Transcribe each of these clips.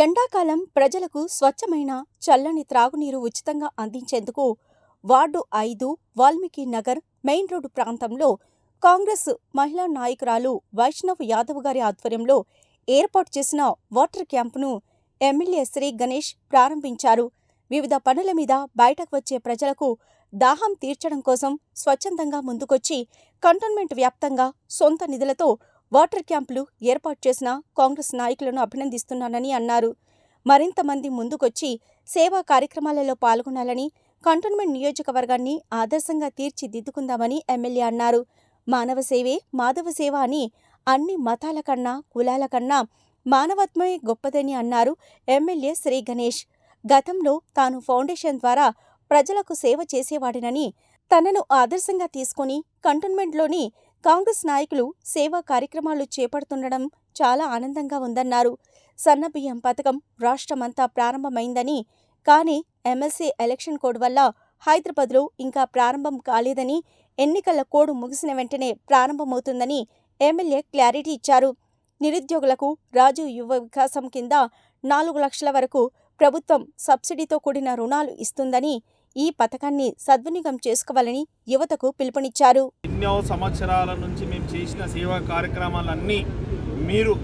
ఎండాకాలం ప్రజలకు స్వచ్ఛమైన చల్లని త్రాగునీరు ఉచితంగా అందించేందుకు వార్డు ఐదు వాల్మీకి నగర్ మెయిన్ రోడ్డు ప్రాంతంలో కాంగ్రెస్ మహిళా నాయకురాలు వైష్ణవ్ యాదవ్ గారి ఆధ్వర్యంలో ఏర్పాటు చేసిన వాటర్ క్యాంపును ఎమ్మెల్యే శ్రీ గణేష్ ప్రారంభించారు. వివిధ పనుల మీద బయటకు వచ్చే ప్రజలకు దాహం తీర్చడం కోసం స్వచ్ఛందంగా ముందుకొచ్చి కంటోన్మెంట్ వ్యాప్తంగా సొంత నిధులతో వాటర్ క్యాంపులు ఏర్పాటు చేసిన కాంగ్రెస్ నాయకులను అభినందిస్తున్నానని అన్నారు. మరింత మంది ముందుకొచ్చి సేవా కార్యక్రమాలలో పాల్గొనాలని కంటోన్మెంట్ నియోజకవర్గాన్ని ఆదర్శంగా తీర్చిదిద్దుకుందామని ఎమ్మెల్యే అన్నారు. మానవ సేవే మాధవ సేవ అని అన్ని మతాల కన్నా కులాల కన్నా మానవత్వమే గొప్పదని అన్నారు ఎమ్మెల్యే శ్రీ గణేష్. గతంలో తాను ఫౌండేషన్ ద్వారా ప్రజలకు సేవ చేసేవాడినని తనను ఆదర్శంగా తీసుకుని కంటోన్మెంట్లోని కాంగ్రెస్ నాయకులు సేవా కార్యక్రమాలు చేపడుతుండడం చాలా ఆనందంగా ఉందన్నారు. సన్నబియ్యం పథకం రాష్ట్రమంతా ప్రారంభమైందని కానీ ఎమ్మెల్సీ ఎలక్షన్ కోడ్ వల్ల హైదరాబాద్లో ఇంకా ప్రారంభం కాలేదని ఎన్నికల కోడ్ ముగిసిన వెంటనే ప్రారంభమవుతుందని ఎమ్మెల్యే క్లారిటీ ఇచ్చారు. నిరుద్యోగులకు రాజు యువ వికాసం కింద నాలుగు లక్షల వరకు ప్రభుత్వం సబ్సిడీతో కూడిన రుణాలు ఇస్తుందని ఈ పథకాన్ని సద్వినియోగం చేసుకోవాలని యువతకు పిలుపునిచ్చారు. ఎన్నో సంవత్సరాల నుంచి మేము చేసిన సేవా కార్యక్రమాలన్నీ మీరు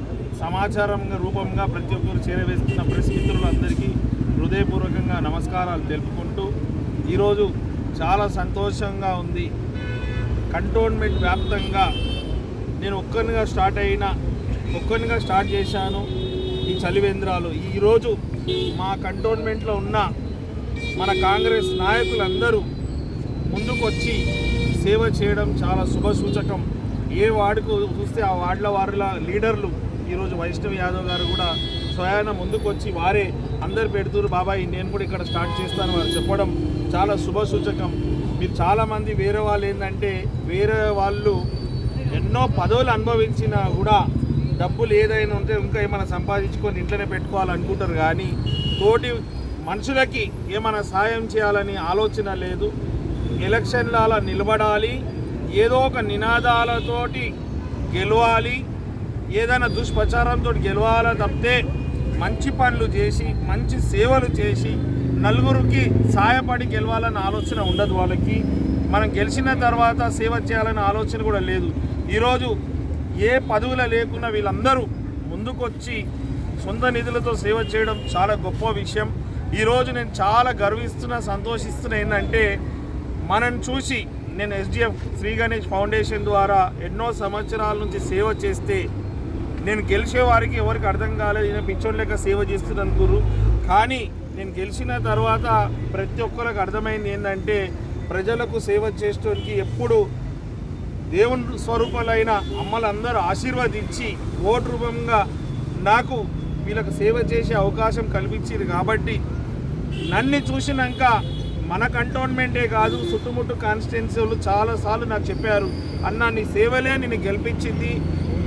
సమాచారం రూపంగా ప్రతి ఒక్కరు చేరవేస్తున్న ప్రెస్ మిత్రులందరికీ హృదయపూర్వకంగా నమస్కారాలు తెలుపుకుంటూ ఈరోజు చాలా సంతోషంగా ఉంది. కంటోన్మెంట్ వ్యాప్తంగా నేను ఒక్కరినిగా స్టార్ట్ అయిన ఒక్కరినిగా స్టార్ట్ చేశాను ఈ చలివేంద్రాలు. ఈరోజు మా కంటోన్మెంట్లో ఉన్న మన కాంగ్రెస్ నాయకులందరూ ముందుకొచ్చి సేవ చేయడం చాలా శుభ సూచకం. ఏ వార్డుకు చూస్తే ఆ వార్డుల వారిల లీడర్లు ఈరోజు వైష్ణవ్ యాదవ్ గారు కూడా స్వయాన ముందుకొచ్చి వారే అందరు పెడుతురు బాబాయ్ నేను కూడా ఇక్కడ స్టార్ట్ చేస్తాను వారు చెప్పడం చాలా శుభ సూచకం. మీరు చాలామంది వేరే వాళ్ళు ఏంటంటే వేరే వాళ్ళు ఎన్నో పదవులు అనుభవించినా కూడా డబ్బులు ఏదైనా ఉంటే ఇంకా ఏమైనా సంపాదించుకొని ఇంట్లోనే పెట్టుకోవాలనుకుంటారు కానీ తోటి మనుషులకి ఏమైనా సాయం చేయాలని ఆలోచన లేదు. ఎలక్షన్ల నిలబడాలి. ఏదో ఒక నినాదాలతోటి గెలవాలి. ఏదైనా దుష్ప్రచారంతో గెలవాల తప్పితే మంచి పనులు చేసి మంచి సేవలు చేసి నలుగురికి సాయపడి గెలవాలన్న ఆలోచన ఉండదు వాళ్ళకి. మనం గెలిచిన తర్వాత సేవ చేయాలన్న ఆలోచన కూడా లేదు. ఈరోజు ఏ పదవుల లేకున్నా వీళ్ళందరూ ముందుకొచ్చి సొంత నిధులతో సేవ చేయడం చాలా గొప్ప విషయం. ఈరోజు నేను చాలా గర్విస్తున్నా సంతోషిస్తున్నా ఏంటంటే మనని చూసి నేను ఎస్డిఎఫ్ శ్రీ గణేష్ ఫౌండేషన్ ద్వారా ఎన్నో సంవత్సరాల నుంచి సేవ చేస్తే నేను గెలిచే వారికి ఎవరికి అర్థం కాలేదు నేను పిచ్చోడు లెక్క సేవ చేస్తున్నాను అనుకుర్రు. కానీ నేను గెలిచిన తర్వాత ప్రతి ఒక్కరికి అర్థమైంది ఏంటంటే ప్రజలకు సేవ చేయడానికి ఎప్పుడు దేవుని స్వరూపాలైన అమ్మలందరూ ఆశీర్వదించి ఓటు రూపంగా నాకు వీళ్ళకి సేవ చేసే అవకాశం కల్పించింది కాబట్టి నన్ను చూసినాక మన కంటోన్మెంటే కాదు చుట్టుముట్టు కాన్స్టిట్యున్సీలు చాలాసార్లు నాకు చెప్పారు అన్న నీ సేవలే నిన్ను గెలిపించింది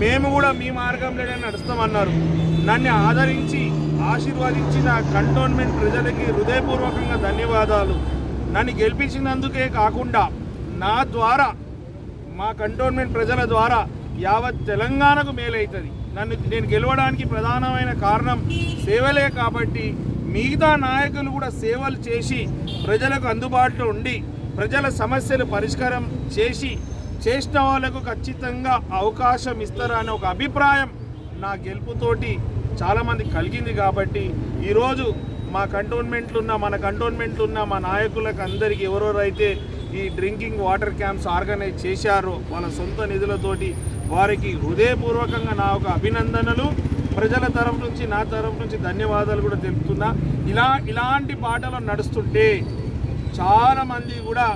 మేము కూడా మీ మార్గంలోనే నడుస్తామన్నారు. నన్ను ఆదరించి ఆశీర్వదించిన కంటోన్మెంట్ ప్రజలకి హృదయపూర్వకంగా ధన్యవాదాలు. నన్ను గెలిపించినందుకే కాకుండా నా ద్వారా మా కంటోన్మెంట్ ప్రజల ద్వారా యావత్ తెలంగాణకు మేలవుతుంది నన్ను నేను గెలవడానికి ప్రధానమైన కారణం సేవలే కాబట్టి మిగతా నాయకులు కూడా సేవలు చేసి ప్రజలకు అందుబాటులో ఉండి ప్రజల సమస్యలు పరిష్కారం చేసి చేసిన వాళ్ళకు ఖచ్చితంగా అవకాశం ఇస్తారా అనే ఒక అభిప్రాయం నా గెలుపుతోటి చాలామంది కలిగింది కాబట్టి ఈరోజు మా కంటోన్మెంట్లు ఉన్న మన కంటోన్మెంట్లు ఉన్న మా నాయకులకు అందరికీ ఎవరెవరైతే ఈ డ్రింకింగ్ వాటర్ క్యాంప్స్ ఆర్గనైజ్ చేశారో వాళ్ళ సొంత నిధులతోటి వారికి హృదయపూర్వకంగా నా ఒక అభినందనలు. ప్రజల తరఫు నుంచి నా తరఫు నుంచి ధన్యవాదాలు కూడా తెలుపుతున్నా. ఇలా ఇలాంటి పాటలు నడుస్తుంటే చాలామంది కూడా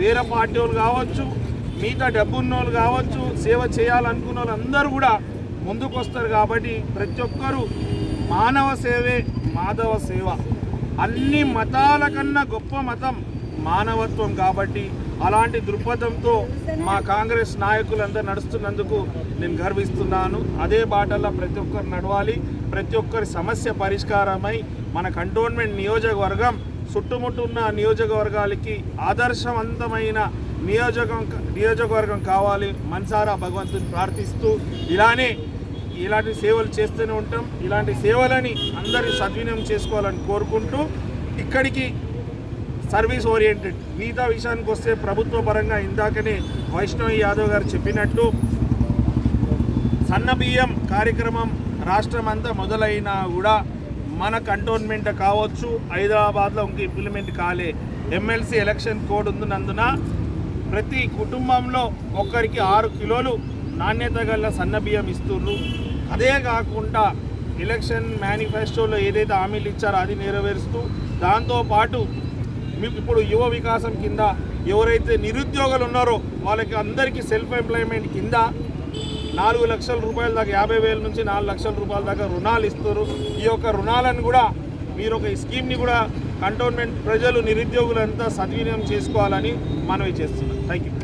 వేరే పార్టీ వాళ్ళు కావచ్చు మిగతా డబ్బున్న వాళ్ళు కావచ్చు సేవ చేయాలనుకున్న వాళ్ళు అందరూ కూడా ముందుకు వస్తారు కాబట్టి ప్రతి ఒక్కరూ మానవ సేవే మాధవ సేవ. అన్ని మతాల కన్నా గొప్ప మతం మానవత్వం కాబట్టి అలాంటి దృక్పథంతో మా కాంగ్రెస్ నాయకులందరూ నడుస్తున్నందుకు నేను గర్విస్తున్నాను. అదే బాటల్లో ప్రతి ఒక్కరు నడవాలి. ప్రతి ఒక్కరి సమస్య పరిష్కారమై మన కంటోన్మెంట్ నియోజకవర్గం చుట్టుముట్టున్న నియోజకవర్గాలకి ఆదర్శవంతమైన నియోజకం నియోజకవర్గం కావాలి. మనసారా భగవంతుని ప్రార్థిస్తూ ఇలానే ఇలాంటి సేవలు చేస్తూనే ఉంటాం. ఇలాంటి సేవలని అందరి సద్వినియోగం చేసుకోవాలని కోరుకుంటూ ఇక్కడికి సర్వీస్ ఓరియంటెడ్. మిగతా విషయానికి వస్తే ప్రభుత్వ పరంగా ఇందాకనే వైష్ణవి యాదవ్ గారు చెప్పినట్టు సన్న బియ్యం కార్యక్రమం రాష్ట్రం అంతా మొదలైనా కూడా మన కంటోన్మెంట్ కావచ్చు హైదరాబాద్లో ఇంక ఇంప్లిమెంట్ కాలే. ఎమ్మెల్సీ ఎలక్షన్ కోడ్ ఉన్నందున ప్రతి కుటుంబంలో ఒక్కరికి ఆరు కిలోలు నాణ్యత గల సన్న బియ్యం ఇస్తున్నారు అదే కాకుండా ఎలక్షన్ మేనిఫెస్టోలో ఏదైతే హామీలు ఇచ్చారో అది నెరవేరుస్తూ దాంతోపాటు మీకు ఇప్పుడు యువ వికాసం కింద ఎవరైతే నిరుద్యోగులు ఉన్నారో వాళ్ళకి అందరికీ సెల్ఫ్ ఎంప్లాయ్మెంట్ కింద నాలుగు లక్షల రూపాయల దాకా యాభై వేల నుంచి నాలుగు లక్షల రూపాయల దాకా రుణాలు ఇస్తారు. ఈ యొక్క రుణాలను కూడా మీరు ఒక ఈ స్కీమ్ని కూడా కంటోన్మెంట్ ప్రజలు నిరుద్యోగులంతా సద్వినియోగం చేసుకోవాలని మనవి చేస్తున్నాం. Thank you